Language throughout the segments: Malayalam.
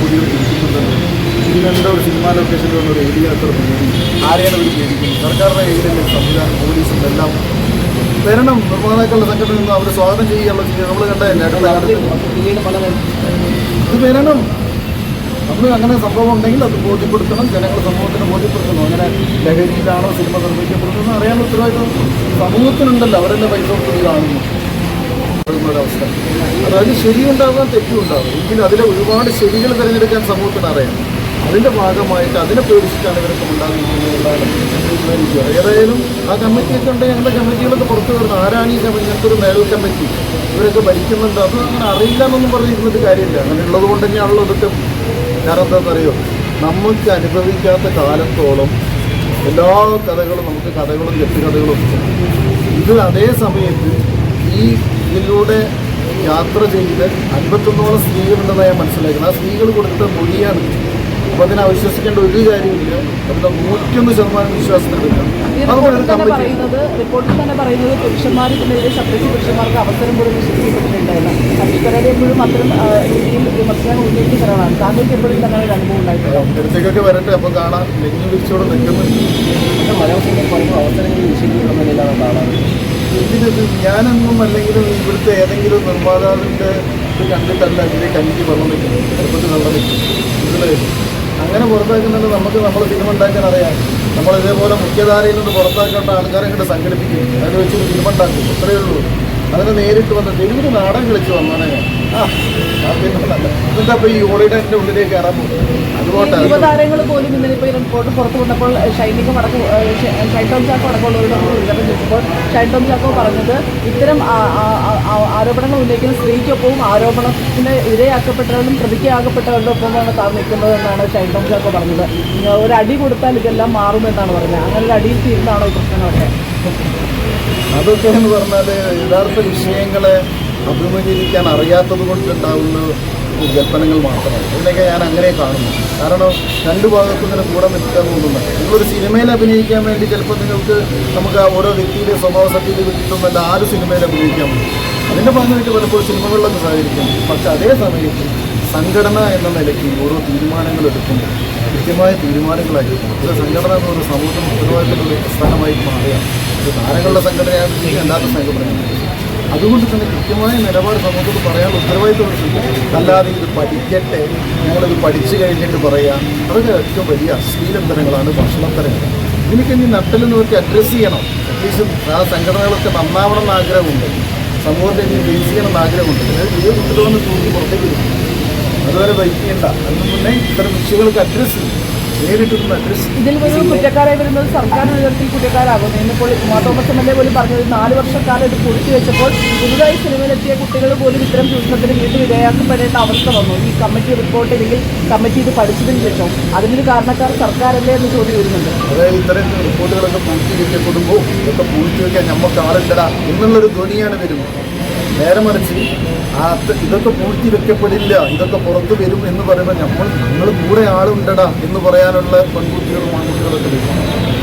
പൊടികൾ ഇരിക്കുന്നുണ്ടല്ലോ ഇതിനെന്താ ഒരു സിനിമാ ലൊക്കേഷനിൽ വന്ന ഒരു ഏരിയ അത്ര ആരെയാണ് ഒരു പേടിക്കുന്നത്? സർക്കാരിന്റെ ഏരിയയിലെ സംവിധാനം പോലീസും എല്ലാം. വരണം നിർമ്മാതാക്കളുടെ സംഘടന നിന്ന് അവർ സ്വാഗതം ചെയ്യാനുള്ള നമ്മൾ കണ്ടതല്ലേ ഇത് വരണം. നമ്മൾ അങ്ങനെ സംഭവം ഉണ്ടെങ്കിൽ അത് ബോധ്യപ്പെടുത്തണം. ജനങ്ങൾ സമൂഹത്തിന് ബോധ്യപ്പെടുത്തണം. അങ്ങനെ ലഹരിയിലാണോ സിനിമ നിർമ്മിക്കപ്പെടുന്നത് അറിയാനുള്ള ഉത്തരവാദിത്വം സമൂഹത്തിനുണ്ടല്ലോ. അവരെല്ലാം പൈസ കൊടുത്തത് കാണുന്നു. ഒരവസ്ഥ അതായത് ശരിയുണ്ടാകാം തെറ്റുണ്ടാകും എങ്കിലും അതിലെ ഒരുപാട് ശരികൾ തിരഞ്ഞെടുക്കാൻ സമൂഹത്തിന് അറിയാം. അതിന്റെ ഭാഗമായിട്ട് അതിനെ പേടിച്ചിട്ടാണ് ഇവരൊക്കെ ഉണ്ടാകുന്നത് ഏതായാലും ആ കമ്മിറ്റിയൊക്കെ ഉണ്ട് ഞങ്ങളുടെ കമ്മിറ്റികളൊക്കെ പുറത്തു വരുന്നത് ആരാണ് ഈ കമ്മിറ്റി? ഞങ്ങൾക്ക് ഒരു മേൽ കമ്മിറ്റി. ഇവരൊക്കെ ഭരിക്കുന്നുണ്ട്? അത് അങ്ങനെ അറിയില്ല എന്നൊന്നും പറഞ്ഞിരുന്നിട്ട് കാര്യമില്ല. അങ്ങനെ ഉള്ളത് കൊണ്ട് തന്നെയാണല്ലോ ഇതൊക്കെ കാരണം എന്താണെന്നറിയോ നമുക്ക് അനുഭവിക്കാത്ത കാലത്തോളം എല്ലാ കഥകളും നമുക്ക് കഥകളും കെട്ടുകഥകളും ഇത് അതേ സമയത്ത് ഈ ഇതിലൂടെ യാത്ര ചെയ്ത് അൻപത്തൊന്നോളം സ്ത്രീകളുണ്ടെന്ന് ഞാൻ മനസ്സിലാക്കുന്നത്. ആ സ്ത്രീകൾ കൊടുത്ത മൊഴിയാണ്. അപ്പോൾ അതിനെ അവിശ്വസിക്കേണ്ട ഒരു കാര്യമില്ല അതിന്റെ നൂറ്റൊന്ന് ശതമാനം വിശ്വാസത്തിനെടുക്കാം അതുകൊണ്ട് റിപ്പോർട്ടിൽ ഒരു കമ്മിറ്റി പറയുന്നത് റിപ്പോർട്ടിൽ തന്നെ പറയുന്നത് പുരുഷന്മാർ ഇതിനെതിരെ ശബ്ദിച്ച് പുരുഷന്മാർക്ക് അവസരം പോലും നിശ്ചയിക്കപ്പെട്ടിട്ടുണ്ടായിരുന്നു അഷ്കരയുടെ എപ്പോഴും അത്തരം ആ, രീതിയിൽ വിമർശനം ഉന്നയിക്കുന്നതാണ് താങ്കൾക്ക് എപ്പോഴും അങ്ങനെ ഒരു അനുഭവം ഉണ്ടായിട്ടുണ്ടോ. അടുത്തേക്കൊക്കെ വരട്ടെ. അപ്പോൾ കാണാം. ലെങ്ങി വിളിച്ചോടെ നിൽക്കുന്നു. മലയാള സിനിമ പറയുമ്പോൾ കാണാറ് ഇതിനത് ഞാനൊന്നും അല്ലെങ്കിലും ഇവിടുത്തെ ഏതെങ്കിലും നിർമ്മാതാവിന്റെ ഇത് കണ്ടിട്ടല്ല ഇതിനെ കഞ്ഞി വെള്ളം വയ്ക്കുന്നത് ചെറുപ്പത്തിൽ വെള്ളം ഇതിൽ അങ്ങനെ പുറത്താക്കുന്നുണ്ട് നമുക്ക് നമ്മൾ സിനിമ ഉണ്ടാക്കാൻ അറിയാം. നമ്മളിതേപോലെ മുഖ്യധാരയിൽ നിന്ന് പുറത്താക്കേണ്ട ആൾക്കാരെ കണ്ട് സംഘടിപ്പിക്കും അതിൽ വെച്ച് സിനിമ ഉണ്ടാക്കും അത്രയേ ഉള്ളൂ. അതിനെ നേരിട്ട് വന്ന് ഡെലിവറി നാടൻ കളിച്ച് വന്നാണ് ഞാൻ ആ നല്ല ഈ ഓടിയുടെ ഉള്ളിലേക്ക് കയറാൻ പോകും. അതുകൊണ്ട് യുവതാരങ്ങൾ വന്നപ്പോൾ ഇത്തരം എന്നാണ് ഒരു അടി കൊടുത്താൽ ഇതെല്ലാം മാറുമെന്നാണ് പറഞ്ഞത്. അങ്ങനെ ഒരു അടിയിൽ തീരുന്നതാണോ ഈ പ്രശ്നങ്ങളൊക്കെ? അതൊക്കെ എന്ന് പറഞ്ഞാൽ യഥാർത്ഥ വിഷയങ്ങളെ അഭിമുഖീകരിക്കാൻ അറിയാത്തത് കൊണ്ടുണ്ടാകുന്ന ജൽപ്പനങ്ങൾ മാത്രമാണ്. ഇതിനൊക്കെ ഞാൻ അങ്ങനെ കാണുന്നു. കാരണം രണ്ട് ഭാഗത്തും ഇങ്ങനെ കൂടെ നിൽക്കാൻ തോന്നുന്നു. നിങ്ങളൊരു സിനിമയിൽ അഭിനയിക്കാൻ വേണ്ടി ചിലപ്പോൾ നിങ്ങൾക്ക് നമുക്ക് ആ ഓരോ വ്യക്തിയുടെ സ്വഭാവ സത്യത്തിൽ ആ ഒരു സിനിമയിൽ അഭിനയിക്കാൻ പറ്റും അതിന്റെ ഭാഗമായിട്ട് പലപ്പോഴും സിനിമകളിലൊക്കെ സഹകരിക്കും പക്ഷെ അതേ സമയത്ത് സംഘടന എന്ന നിലയ്ക്ക് ഓരോ തീരുമാനങ്ങൾ എടുക്കുമ്പോൾ കൃത്യമായ തീരുമാനങ്ങളായിരിക്കും. ഇത് സംഘടന എന്ന് ഒരു സമൂഹത്തിന് ഉത്തരവാദിത്തമുള്ള ഒരു പ്രസ്ഥാനമായി മാറുകയാണ്. താരങ്ങളുടെ സംഘടനയാണ് അല്ലാത്ത സംഘടനയാണ് അതുകൊണ്ട് തന്നെ കൃത്യമായ നിലപാട് സമൂഹത്തിൽ പറയാൻ ഉത്തരവാദിത്തമുണ്ട് അല്ലാതെ ഇത് പഠിക്കട്ടെ ഞങ്ങളിത് പഠിച്ചു കഴിഞ്ഞിട്ട് പറയാം. അതൊക്കെ ഏറ്റവും വലിയ അശ്ലീലത്തരങ്ങളാണ് ഭക്ഷണത്തരങ്ങൾ ഇതിനൊക്കെ ഇനി നട്ടലെന്നവർക്ക് അഡ്രസ്സ് ചെയ്യണം. അറ്റ്ലീസ്റ്റ് ആ സംഘടനകളൊക്കെ നന്നാവണം എന്ന് ആഗ്രഹമുണ്ട്. സമൂഹത്തെ ഇനി ഫേസ് ചെയ്യണം എന്ന് ആഗ്രഹമുണ്ട്. വീഡിയോ കൊണ്ടുവന്ന് തൂക്കി പുറത്തേക്ക് വരും. അതുവരെ വെയിറ്റ് ചെയ്യണ്ട അതിന് മുന്നേ ഇത്തരം വിഷയങ്ങൾക്ക് അഡ്രസ്സ് ചെയ്യും ഇതിൽ ഒരു കുറ്റക്കാരായി വരുന്നത് സർക്കാർ നേതൃത്വത്തിൽ കുറ്റക്കാരാകുന്നു. ഇന്നിപ്പോൾ Uma Thomas M L A പോലും പറഞ്ഞത് നാല് വർഷക്കാലം ഇത് പൂഴ്ത്തി വെച്ചപ്പോൾ പുതുതായി സിനിമയിലെത്തിയ കുട്ടികൾ പോലും ഇത്തരം ചൂഷണത്തിന് വീണ്ടും വിധേയക്കപ്പെടേണ്ട അവസ്ഥ വന്നു. ഈ കമ്മിറ്റി റിപ്പോർട്ട് ഇല്ലെങ്കിൽ കമ്മിറ്റി ഇത് പഠിച്ചതിന് ശേഷം അതിനൊരു കാരണക്കാർ സർക്കാരല്ലേ എന്ന് ചോദ്യം വരുന്നുണ്ട്. അതായത് ഇത്തരം റിപ്പോർട്ടുകളൊക്കെ പൂഴ്ത്തിവെക്കപ്പെടുമ്പോൾ ഇതൊക്കെ പൂഴ്ത്തിവെക്കാൻ നമുക്ക് ആളില്ലടാ. എന്നുള്ളൊരു ധ്വനിയാണ് വരുന്നത്. നേരെ മറിച്ച് ആ ഇതൊക്കെ പൂഴ്ത്തി വെക്കപ്പെടില്ല ഇതൊക്കെ പുറത്തു വരും എന്ന് പറയുമ്പോൾ നമ്മൾ നിങ്ങൾ കൂടെ ആളുണ്ടടാ എന്ന് പറയാനുള്ള പെൺകുട്ടികളും ആൺകുട്ടികളൊക്കെ വരും.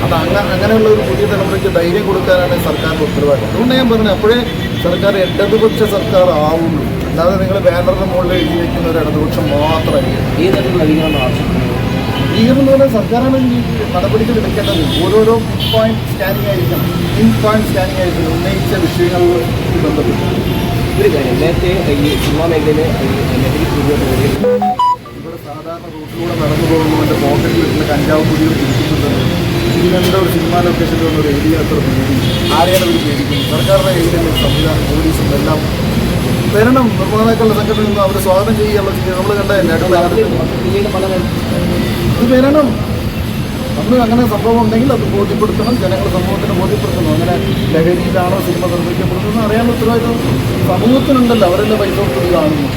അത് അങ്ങ അങ്ങനെയുള്ള ഒരു പുതിയ തലമുറയ്ക്ക് ധൈര്യം കൊടുക്കാനാണ് സർക്കാരിന്റെ ഉത്തരവാദിത്തം. അതുകൊണ്ട് ഞാൻ പറഞ്ഞു അപ്പോഴേ സർക്കാർ ഇടതുപക്ഷ സർക്കാർ ആവുള്ളൂ അല്ലാതെ നിങ്ങൾ ബാനറിന് മുകളിൽ എഴുതി വയ്ക്കുന്ന ഒരു ഇടതുപക്ഷം ഈ തരത്തിലുള്ള അധികമാണ് ആവശ്യപ്പെടുന്നത് പോലെ സർക്കാരാണ് നടപടികൾ എടുക്കേണ്ടത്. ഓരോരോ പോയിന്റ് സ്കാനിങ് ആയിരിക്കണം. പിൻ പോയിന്റ് സ്കാനിങ് ആയിരിക്കണം. ഉന്നയിച്ച വിഷയങ്ങളിൽ ബന്ധപ്പെട്ട്. ഒരു കാര്യം. നേരത്തെ ഈ സിനിമാ മേഖലയിൽ ഇവിടെ സാധാരണ റൂട്ടിലൂടെ നടന്നു പോകുമ്പോൾ എന്റെ പോക്കറ്റിൽ വരുന്ന കഞ്ചാവ് പൊടികൾ ഇരിക്കുന്നുണ്ടല്ലോ ഇതിനെന്താ ഒരു സിനിമാ ലൊക്കേഷനിൽ വന്ന ഒരു ഏരിയ അത്ര ആരെയാണ് ഒരു പേടിക്കുന്നത്? സർക്കാരിന്റെ ഏരിയ സംവിധാനം പോലീസും എല്ലാം വരണം നിർമ്മാതാക്കളുടെ സംഘടന നിന്ന് അവർ സ്വാഗതം ചെയ്യാനുള്ള നമ്മൾ കണ്ടതല്ലേ? അടുത്ത കാലത്ത് ഇത് വരണം നമ്മൾ അങ്ങനെ സംഭവം ഉണ്ടെങ്കിൽ അത് ബോധ്യപ്പെടുത്തണം ജനങ്ങൾ സമൂഹത്തിന് ബോധ്യപ്പെടുത്തണം. അങ്ങനെ ലഹരിയിലാണോ സിനിമ നിർമ്മിക്കപ്പെടുന്നത് അറിയാൻ ഉത്തരവാദിത്വം സമൂഹത്തിനുണ്ടല്ലോ അവരെല്ലാം കൊടുത്ത് കാണുന്നു.